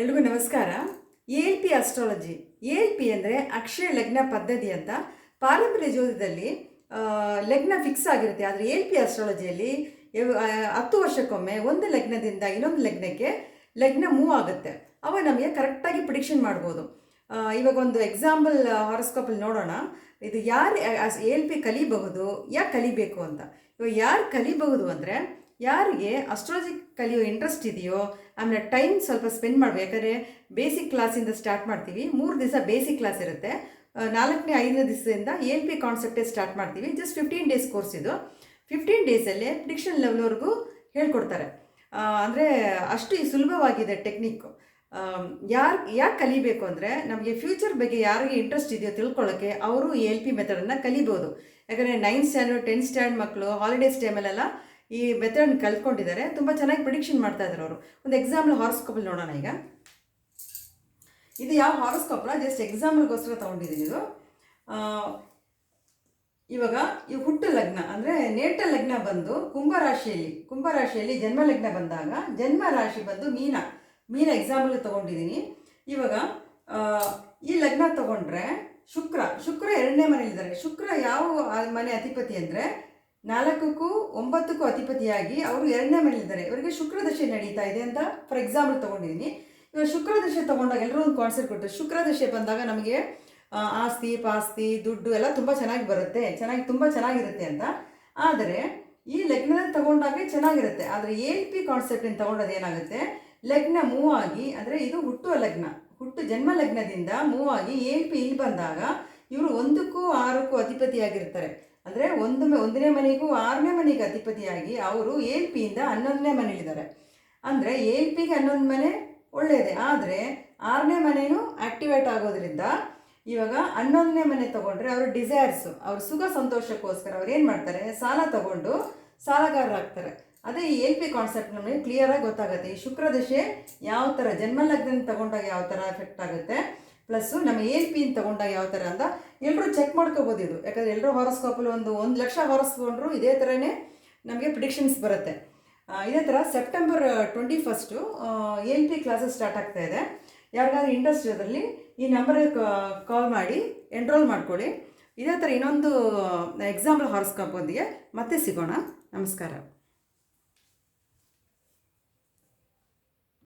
ಎಲ್ರಿಗೂ ನಮಸ್ಕಾರ. A L P astrology A L P ಅಂದರೆ ಅಕ್ಷಯ ಲಗ್ನ ಪದ್ಧತಿ ಅಂತ ಪಾರಂಪರ್ಯ ಜ್ಯೋತಿದಲ್ಲಿ ಲಗ್ನ ಫಿಕ್ಸ್ ಆಗಿರುತ್ತೆ. ಆದರೆ ಎ ಎಲ್ ಪಿ ಅಸ್ಟ್ರಾಲಜಿಯಲ್ಲಿ ಹತ್ತು ವರ್ಷಕ್ಕೊಮ್ಮೆ ಒಂದು ಲಗ್ನದಿಂದ ಇನ್ನೊಂದು ಲಗ್ನಕ್ಕೆ ಲಗ್ನ ಮೂವ್ ಆಗುತ್ತೆ. ಅವಾಗ ನಮಗೆ ಕರೆಕ್ಟಾಗಿ ಪ್ರಿಡಿಕ್ಷನ್ ಮಾಡ್ಬೋದು. ಇವಾಗ ಒಂದು ಎಕ್ಸಾಂಪಲ್ ಹಾರೋಸ್ಕೋಪಲ್ಲಿ ನೋಡೋಣ. ಇದು ಯಾರು ಎ ಎಲ್ ಪಿ ಕಲಿಬಹುದು ಯಾಕೆ ಕಲಿಬೇಕು ಅಂತ. ಇವಾಗ ಯಾರು ಕಲಿಬಹುದು ಅಂದರೆ ಯಾರಿಗೆ ಅಸ್ಟ್ರಾಲಜಿ ಕಲಿಯೋ ಇಂಟ್ರೆಸ್ಟ್ ಇದೆಯೋ, ಆಮೇಲೆ ಟೈಮ್ ಸ್ವಲ್ಪ ಸ್ಪೆಂಡ್ ಮಾಡಬೇಕು. ಯಾಕಂದರೆ ಬೇಸಿಕ್ ಕ್ಲಾಸಿಂದ ಸ್ಟಾರ್ಟ್ ಮಾಡ್ತೀವಿ. ಮೂರು ದಿವಸ ಬೇಸಿಕ್ ಕ್ಲಾಸ್ ಇರುತ್ತೆ. ನಾಲ್ಕನೇ ಐದನೇ ದಿವಸದಿಂದ ಎಲ್ ಪಿ ಕಾನ್ಸೆಪ್ಟೇ ಸ್ಟಾರ್ಟ್ ಮಾಡ್ತೀವಿ. ಜಸ್ಟ್ ಫಿಫ್ಟೀನ್ ಡೇಸ್ ಕೋರ್ಸ್ ಇದು. ಫಿಫ್ಟೀನ್ ಡೇಸಲ್ಲೇ ಪ್ರಿಡಿಕ್ಷನ್ ಲೆವೆಲ್ವರೆಗೂ ಹೇಳ್ಕೊಡ್ತಾರೆ. ಅಂದರೆ ಅಷ್ಟು ಸುಲಭವಾಗಿದೆ ಟೆಕ್ನಿಕ್ಕು ಯಾರು, ಯಾಕೆ ಕಲಿಬೇಕು ಅಂದರೆ ನಮಗೆ ಫ್ಯೂಚರ್ ಬಗ್ಗೆ ಯಾರಿಗೆ ಇಂಟ್ರೆಸ್ಟ್ ಇದೆಯೋ ತಿಳ್ಕೊಳ್ಳೋಕ್ಕೆ ಅವರು ಎಲ್ ಪಿ ಮೆಥಡನ್ನು ಕಲಿಬೋದು. ಯಾಕಂದರೆ ನೈನ್ತ್ ಸ್ಟ್ಯಾಂಡರ್ಡ್ ಟೆಂತ್ ಸ್ಟ್ಯಾಂಡರ್ಡ್ ಮಕ್ಕಳು ಹಾಲಿಡೇಸ್ ಟೈಮಲ್ಲೆಲ್ಲ ಈ ಮೆಥಡ್ ಕಲ್ತ್ಕೊಂಡಿದ್ದಾರೆ. ತುಂಬ ಚೆನ್ನಾಗಿ ಪ್ರಿಡಿಕ್ಷನ್ ಮಾಡ್ತಾ ಇದ್ದಾರೆ ಅವರು. ಒಂದು ಎಕ್ಸಾಂಪಲ್ ಹಾರೋಸ್ಕೋಪಲ್ಲಿ ನೋಡೋಣ ಈಗ. ಇದು ಯಾವ ಹಾರೋಸ್ಕೋಪ್ನ ಜಸ್ಟ್ ಎಕ್ಸಾಂಪಲ್ಗೋಸ್ಕರ ತೊಗೊಂಡಿದ್ದೀನಿ ಇದು. ಇವಾಗ ಈ ಹುಟ್ಟು ಲಗ್ನ ಅಂದರೆ ನೇಟ ಲಗ್ನ ಬಂದು ಕುಂಭರಾಶಿಯಲ್ಲಿ ಕುಂಭರಾಶಿಯಲ್ಲಿ ಜನ್ಮ ಲಗ್ನ ಬಂದಾಗ ಜನ್ಮ ರಾಶಿ ಬಂದು ಮೀನ ಮೀನ ಎಕ್ಸಾಂಪಲ್ ತೊಗೊಂಡಿದ್ದೀನಿ. ಇವಾಗ ಈ ಲಗ್ನ ತೊಗೊಂಡ್ರೆ ಶುಕ್ರ ಶುಕ್ರ ಎರಡನೇ ಮನೆಯಲ್ಲಿದ್ದಾರೆ. ಶುಕ್ರ ಯಾವ ಮನೆ ಅಧಿಪತಿ ಅಂದರೆ ನಾಲ್ಕಕ್ಕೂ ಒಂಬತ್ತಕ್ಕೂ ಅಧಿಪತಿಯಾಗಿ ಅವರು ಎರಡನೇ ಮನೆಯಲ್ಲಿದ್ದಾರೆ ಇವರಿಗೆ ಶುಕ್ರದಶೆ ನಡೀತಾ ಇದೆ ಅಂತ ಫಾರ್ ಎಕ್ಸಾಂಪಲ್ ತೊಗೊಂಡಿದ್ದೀನಿ. ಇವಾಗ ಶುಕ್ರದಶೆ ತೊಗೊಂಡಾಗ ಎಲ್ಲರೂ ಒಂದು ಕಾನ್ಸೆಪ್ಟ್ ಕೊಟ್ಟರು ಶುಕ್ರದಶೆ ಬಂದಾಗ ನಮಗೆ ಆಸ್ತಿ, ಪಾಸ್ತಿ, ದುಡ್ಡು ಎಲ್ಲ ತುಂಬ ಚೆನ್ನಾಗಿ ಬರುತ್ತೆ. ಚೆನ್ನಾಗಿ, ತುಂಬ ಚೆನ್ನಾಗಿರುತ್ತೆ ಅಂತ. ಆದರೆ ಈ ಲಗ್ನ ತಗೊಂಡಾಗೆ ಚೆನ್ನಾಗಿರುತ್ತೆ. ಆದರೆ ಎ ಪಿ ಕಾನ್ಸೆಪ್ಟಿಂದ ತೊಗೊಂಡೋದು ಏನಾಗುತ್ತೆ? ಲಗ್ನ ಮೂವ್ ಆಗಿ, ಅಂದರೆ ಇದು ಹುಟ್ಟುವ ಲಗ್ನ. ಹುಟ್ಟು ಜನ್ಮ ಲಗ್ನದಿಂದ ಮೂವ್ ಆಗಿ ಎ ಪಿ ಇಲ್ಲಿ ಬಂದಾಗ ಇವರು ಒಂದಕ್ಕೂ ಆರಕ್ಕೂ ಅಧಿಪತಿಯಾಗಿರ್ತಾರೆ. ಅಂದರೆ ಒಂದು ಒಂದನೇ ಮನೆಗೂ ಆರನೇ ಮನೆಗೆ ಅಧಿಪತಿಯಾಗಿ ಅವರು ಎಲ್ ಪಿಯಿಂದ ಹನ್ನೊಂದನೇ ಮನೆಯಲ್ಲಿದ್ದಾರೆ ಅಂದರೆ ಎಲ್ ಪಿಗೆ ಹನ್ನೊಂದು ಮನೆ ಒಳ್ಳೆಯದೇ. ಆದರೆ ಆರನೇ ಮನೆಯೂ ಆಕ್ಟಿವೇಟ್ ಆಗೋದ್ರಿಂದ ಇವಾಗ ಹನ್ನೊಂದನೇ ಮನೆ ತೊಗೊಂಡ್ರೆ ಅವರು ಡಿಸೈರ್ಸು ಅವ್ರ ಸುಖ ಸಂತೋಷಕ್ಕೋಸ್ಕರ ಅವ್ರು ಏನು ಮಾಡ್ತಾರೆ? ಸಾಲ ತಗೊಂಡು ಸಾಲಗಾರರಾಗ್ತಾರೆ ಅದೇ ಈ ಎಲ್ ಪಿ ಕಾನ್ಸೆಪ್ಟ್ ನಮಗೆ ಕ್ಲಿಯರಾಗಿ ಗೊತ್ತಾಗುತ್ತೆ. ಈ ಶುಕ್ರದಶೆ ಯಾವ ಥರ ಜನ್ಮ ಲಗ್ನ ತಗೊಂಡಾಗ ಯಾವ ಥರ ಎಫೆಕ್ಟ್ ಆಗುತ್ತೆ? ಪ್ಲಸ್ಸು ನಮ್ಮ ಏಜ್ ಪಿನ್ ತಗೊಂಡಾಗ ಯಾವ ಥರ ಅಂತ ಎಲ್ಲರೂ ಚೆಕ್ ಮಾಡ್ಕೋಬೋದು ಇದು. ಯಾಕಂದರೆ ಎಲ್ಲರೂ ಹಾರಸ್ಕೋಪಲ್ಲಿ ಒಂದು ಒಂದು ಲಕ್ಷ ಹಾರಸ್ಕೊಂಡ್ರು ಇದೇ ಥರನೇ ನಮಗೆ ಪ್ರಿಡಿಕ್ಷನ್ಸ್ ಬರುತ್ತೆ. ಇದೇ ಥರ September twenty first L P classes start ಆಗ್ತಾ ಇದೆ. ಯಾರಿಗಾದ್ರೂ ಇಂಟ್ರೆಸ್ಟ್ ಇರೋದ್ರಲ್ಲಿ ಈ ನಂಬರ್ಗೆ ಕಾಲ್ ಮಾಡಿ ಎನ್ರೋಲ್ ಮಾಡ್ಕೊಳ್ಳಿ. ಇದೇ ಥರ ಇನ್ನೊಂದು ಎಕ್ಸಾಂಪಲ್ ಹಾರೋಸ್ಕೋಪ್ ಒಂದಿಗೆ ಮತ್ತೆ ಸಿಗೋಣ. ನಮಸ್ಕಾರ.